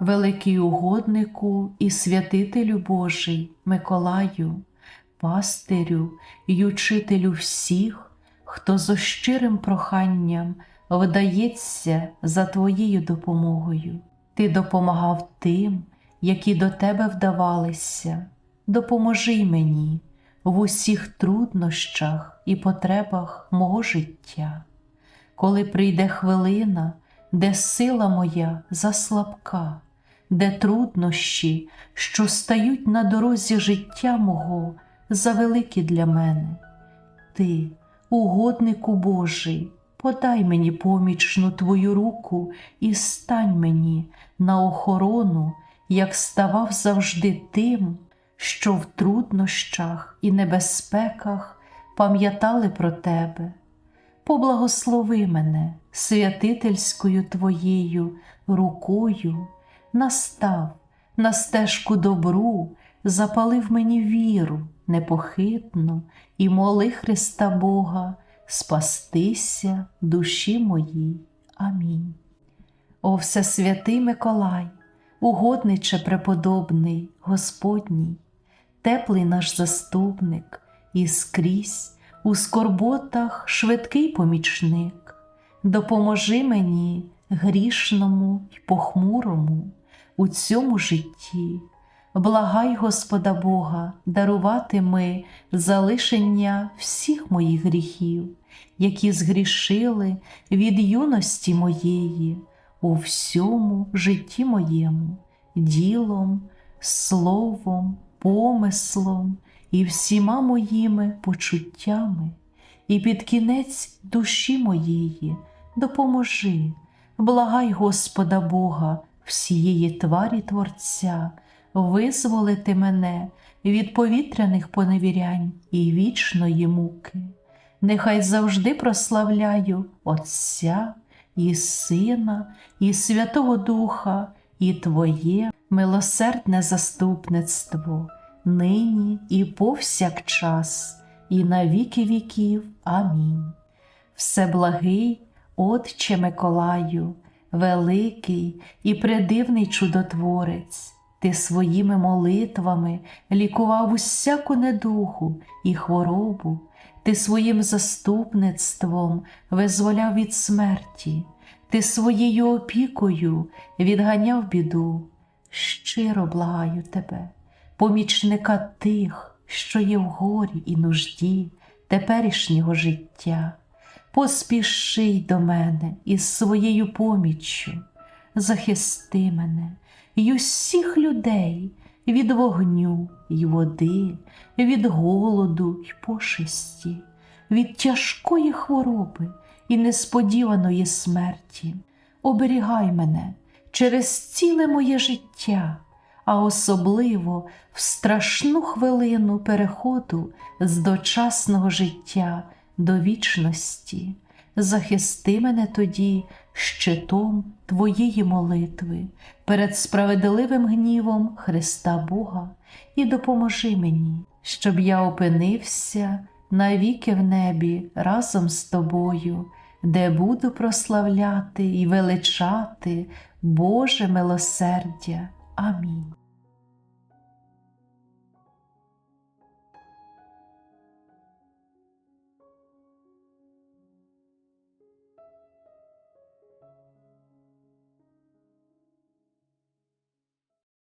великий угоднику і святителю Божий, Миколаю, пастирю й учителю всіх, хто зо щирим проханням вдається за Твоєю допомогою. Ти допомагав тим, які до Тебе вдавалися. Допоможи мені в усіх труднощах і потребах мого життя. Коли прийде хвилина, де сила моя заслабка, де труднощі, що стають на дорозі життя мого, завеликі для мене. Ти, угоднику Божий, подай мені помічну Твою руку і стань мені на охорону, як ставав завжди тим, що в труднощах і небезпеках пам'ятали про Тебе. Поблагослови мене святительською Твоєю рукою, настав на стежку добру, запалив мені віру непохитну і моли Христа Бога спастися душі моїй. Амінь. О Всесвятий Миколай, угодниче преподобний Господній, теплий наш заступник і скрізь у скорботах швидкий помічник, допоможи мені грішному й похмурому у цьому житті. Благай Господа Бога дарувати ми залишення всіх моїх гріхів, які згрішили від юності моєї у всьому житті моєму, ділом, словом, помислом і всіма моїми почуттями, і під кінець душі моєї допоможи, благай Господа Бога, всієї тварі Творця, визволити мене від повітряних поневірянь і вічної муки. Нехай завжди прославляю Отця і Сина, і Святого Духа, і Твоє милосердне заступництво, нині і повсякчас, і на віки віків. Амінь. Всеблагий, Отче Миколаю, великий і предивний чудотворець, ти своїми молитвами лікував усяку недуху і хворобу, ти своїм заступництвом визволяв від смерті, ти своєю опікою відганяв біду. Щиро благаю тебе, помічника тих, що є в горі і нужді теперішнього життя. Поспіши до мене із своєю поміччю, захисти мене й усіх людей від вогню й води, від голоду й пошесті, від тяжкої хвороби і несподіваної смерті. Оберігай мене через ціле моє життя, а особливо в страшну хвилину переходу з дочасного життя до вічності. Захисти мене тоді щитом Твоєї молитви перед справедливим гнівом Христа Бога і допоможи мені, щоб я опинився навіки в небі разом з тобою, де буду прославляти і величати Боже милосердя. Амінь.